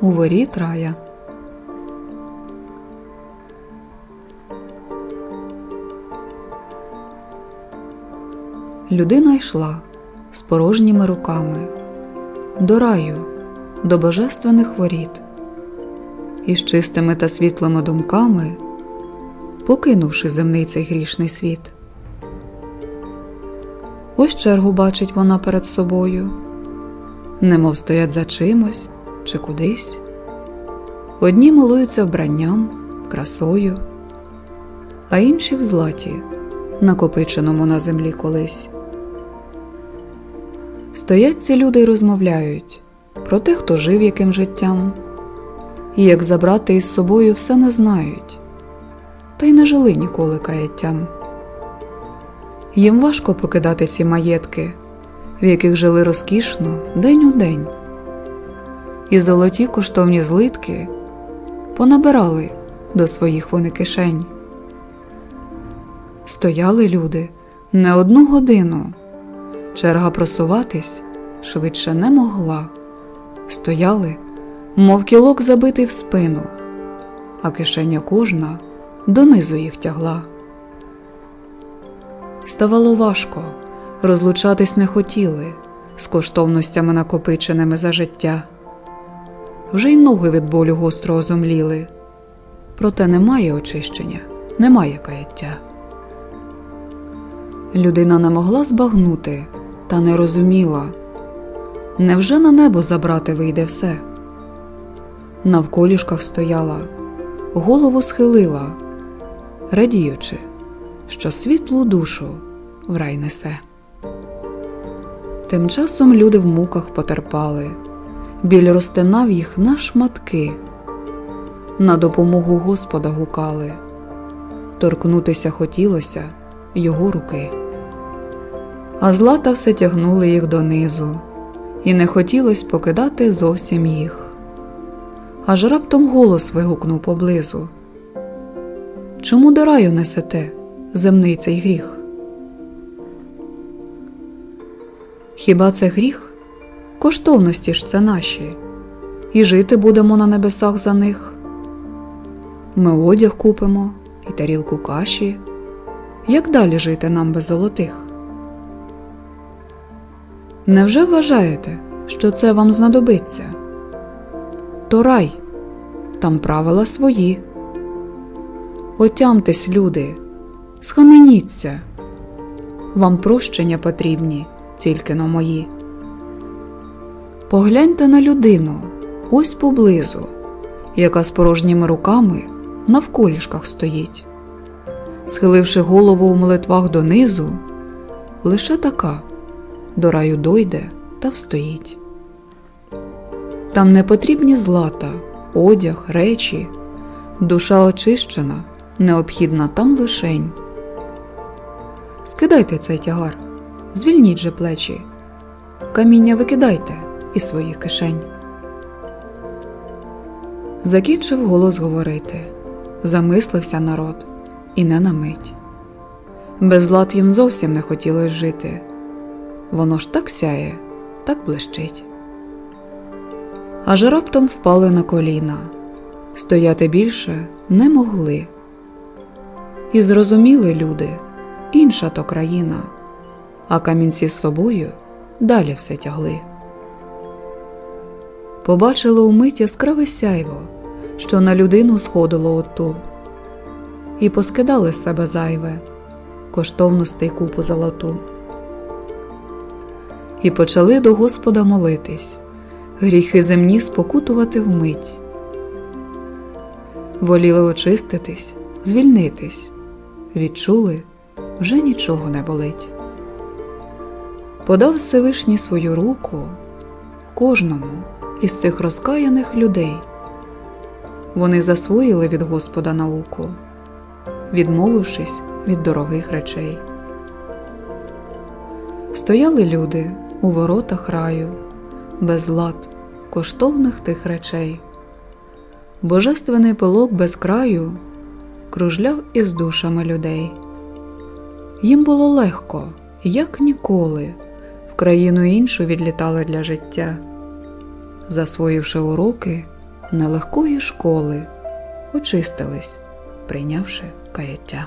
У воріт рая. Людина йшла з порожніми руками до раю, до божественних воріт, і з чистими та світлими думками, покинувши земний цей грішний світ. Ось чергу бачить вона перед собою, немов стоять за чимось чи кудись. Одні милуються вбранням, красою, а інші в златі, накопиченому на землі колись. Стоять ці люди й розмовляють про те, хто жив яким життям, і як забрати із собою все не знають, та й не жили ніколи каяттям. Їм важко покидати ці маєтки, в яких жили розкішно день у день, і золоті коштовні злитки понабирали до своїх вони кишень. Стояли люди не одну годину. Черга просуватись швидше не могла. Стояли, мов кілок забитий в спину, а кишеня кожна донизу їх тягла. Ставало важко, розлучатись не хотіли з коштовностями, накопиченими за життя. Вже й ноги від болю гостро озомліли. Проте немає очищення, немає каяття. Людина не могла збагнути та не розуміла, невже на небо забрати вийде все? Навколішках стояла, голову схилила, радіючи, що світлу душу в рай несе. Тим часом люди в муках потерпали, біль розтинав їх на шматки, на допомогу Господа гукали, торкнутися хотілося його руки. А злата все тягнули їх донизу, і не хотілось покидати зовсім їх. Аж раптом голос вигукнув поблизу. Чому до раю несете земний цей гріх? Хіба це гріх? Коштовності ж це наші, і жити будемо на небесах за них. Ми одяг купимо і тарілку каші. Як далі жити нам без золотих? Невже вважаєте, що це вам знадобиться? То рай, там правила свої. Отямтесь, люди, схаменіться. Вам прощення потрібні, тільки на мої. Погляньте на людину ось поблизу, яка з порожніми руками навколішках стоїть, схиливши голову у молитвах донизу, лише така до раю дойде та встоїть. Там не потрібні злата, одяг, речі, душа очищена, необхідна там лишень. Скидайте цей тягар, звільніть же плечі, каміння викидайте із своїх кишень. Закінчив голос говорити, замислився народ, і не на мить. Без злат їм зовсім не хотілось жити. Воно ж так сяє, так блищить. Аж раптом впали на коліна, стояти більше не могли. І зрозуміли люди, інша то країна, а камінці з собою далі все тягли. Побачили умить яскраве сяйво, що на людину сходило оту, і поскидали з себе зайве, коштовностей купу золоту і почали до Господа молитись, гріхи земні спокутувати вмить. Воліли очиститись, звільнитись, відчули, вже нічого не болить. Подав Всевишній свою руку кожному із цих розкаяних людей. Вони засвоїли від Господа науку, відмовившись від дорогих речей. Стояли люди у воротах раю, без лад, коштовних тих речей. Божественний пилок без краю кружляв із душами людей. Їм було легко, як ніколи, країну іншу відлітали для життя. засвоївши уроки нелегкої школи, очистились, прийнявши каяття.